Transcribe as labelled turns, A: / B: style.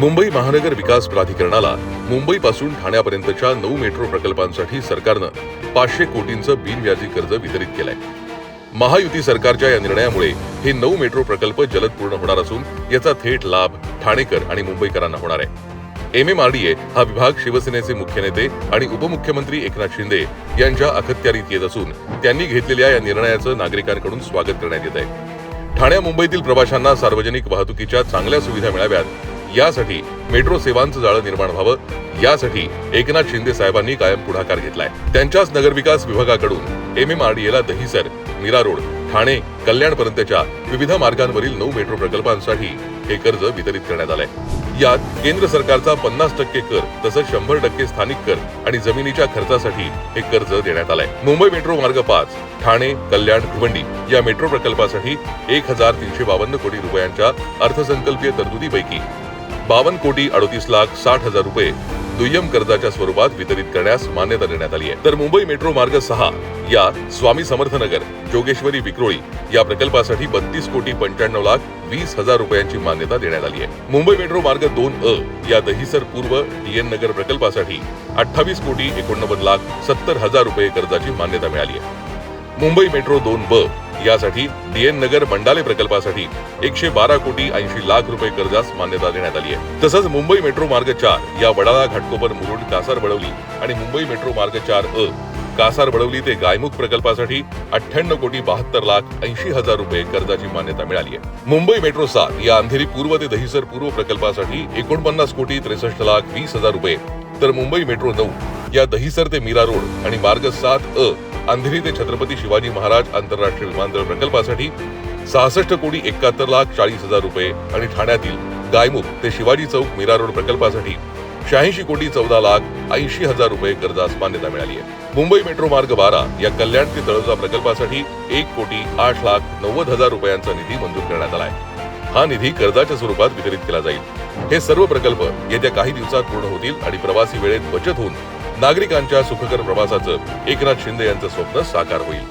A: मुंबई महानगर विकास प्राधिकरणाला मुंबईपासून ठाण्यापर्यंतच्या नऊ मेट्रो प्रकल्पांसाठी सरकारनं पाचशे कोटींचं बिनव्याजी कर्ज वितरित केलंय. महायुती सरकारच्या या निर्णयामुळे हे नऊ मेट्रो प्रकल्प जलद पूर्ण होणार असून याचा थेट लाभ ठाणेकर आणि मुंबईकरांना होणार आहे. M M R D A हा विभाग शिवसेनेचे मुख्य नेते आणि उपमुख्यमंत्री एकनाथ शिंदे यांच्या अखत्यारीत येत असून त्यांनी घेतलेल्या या निर्णयाचं नागरिकांकडून स्वागत करण्यात येत आहे ठाण्या मुंबईतील प्रवाशांना सार्वजनिक वाहतुकीच्या चांगल्या सुविधा मिळाव्यात यासाठी मेट्रो सेवांचं जाळं निर्माण व्हावं. यासाठी एकनाथ शिंदे साहेबांनी कायम पुढाकार घेतलाय. त्यांच्याच नगरविकास विभागाकडून एम एम आर डी एला दहिसर मीरा रोड ठाणे कल्याणपर्यंतच्या विविध मार्गांवरील नऊ मेट्रो प्रकल्पांसाठी हे कर्ज वितरित करण्यात आलंय. यात केंद्र सरकारचा पन्नास टक्के कर तसंच शंभर टक्के स्थानिक कर आणि जमिनीच्या खर्चासाठी हे कर्ज देण्यात आलंय. मुंबई मेट्रो मार्ग पाच ठाणे कल्याण भिवंडी या मेट्रो प्रकल्पासाठी एक हजार तीनशे बावन्न कोटी रुपयांच्या अर्थसंकल्पीय तरतुदीपैकी बावन्न कोटी अडतीस लाख साठ हजार रुपये दुय्यम कर्जाच्या स्वरूपात वितरित करण्यास मान्यता देण्यात आली आहे. तर मुंबई मेट्रो मार्ग सहा या स्वामी समर्थनगर जोगेश्वरी विक्रोळी या प्रकल्पासाठी बत्तीस कोटी पंच्याण्णव लाख वीस हजार रुपयांची मान्यता देण्यात आली आहे. मुंबई मेट्रो मार्ग दोन अ या दहिसर पूर्व डीएन नगर प्रकल्पासाठी अठ्ठावीस कोटी एकोणनव्वद लाख सत्तर हजार रुपये कर्जाची मान्यता मिळाली आहे. मुंबई मेट्रो दोन ब यासाठी डीएन नगर मंडाले प्रकल्पासाठी एकशे बारा कोटी ऐंशी लाख रुपये कर्जास मान्यता देण्यात आली आहे. तसंच मुंबई मेट्रो मार्ग चार या वडाळा घाटकोपर मुरुड कासार बळवली आणि मुंबई मेट्रो मार्ग चार अ कासार बळवली ते गायमुख प्रकल्पासाठी अठ्ठ्याण्णव कोटी बहात्तर लाख ऐंशी हजार रुपये कर्जाची मान्यता मिळाली आहे. मुंबई मेट्रो सात या अंधेरी पूर्व ते दहिसर पूर्व प्रकल्पासाठी एकोणपन्नास कोटी त्रेसष्ट लाख वीस हजार रुपये. तर मुंबई मेट्रो नऊ या दहिसर ते मीरा रोड आणि मार्ग सात अ अंधेरी ते छत्रपती शिवाजी महाराज आंतरराष्ट्रीय विमानतळ प्रकल्पासाठी सहासष्ट कोटी एकाहत्तर लाख चाळीस हजार रुपये आणि ठाण्यातील गायमुख ते शिवाजी चौक मीरा रोड प्रकल्पासाठी शहाऐंशी कोटी चौदा लाख ऐंशी हजार रुपये कर्जास मान्यता मिळाली आहे. मुंबई मेट्रो मार्ग बारा या कल्याण ते तळोजा प्रकल्पासाठी एक कोटी आठ लाख नव्वद हजार रुपयांचा निधी मंजूर करण्यात आलाय हा निधी कर्जाच्या स्वरूपात वितरित केला जाईल. हे सर्व प्रकल्प येत्या काही दिवसात पूर्ण होतील आणि प्रवासी वेळेत बचत होऊन नागरिकांच्या सुखकर प्रवासाचं एकनाथ शिंदे यांचं स्वप्न साकार होईल.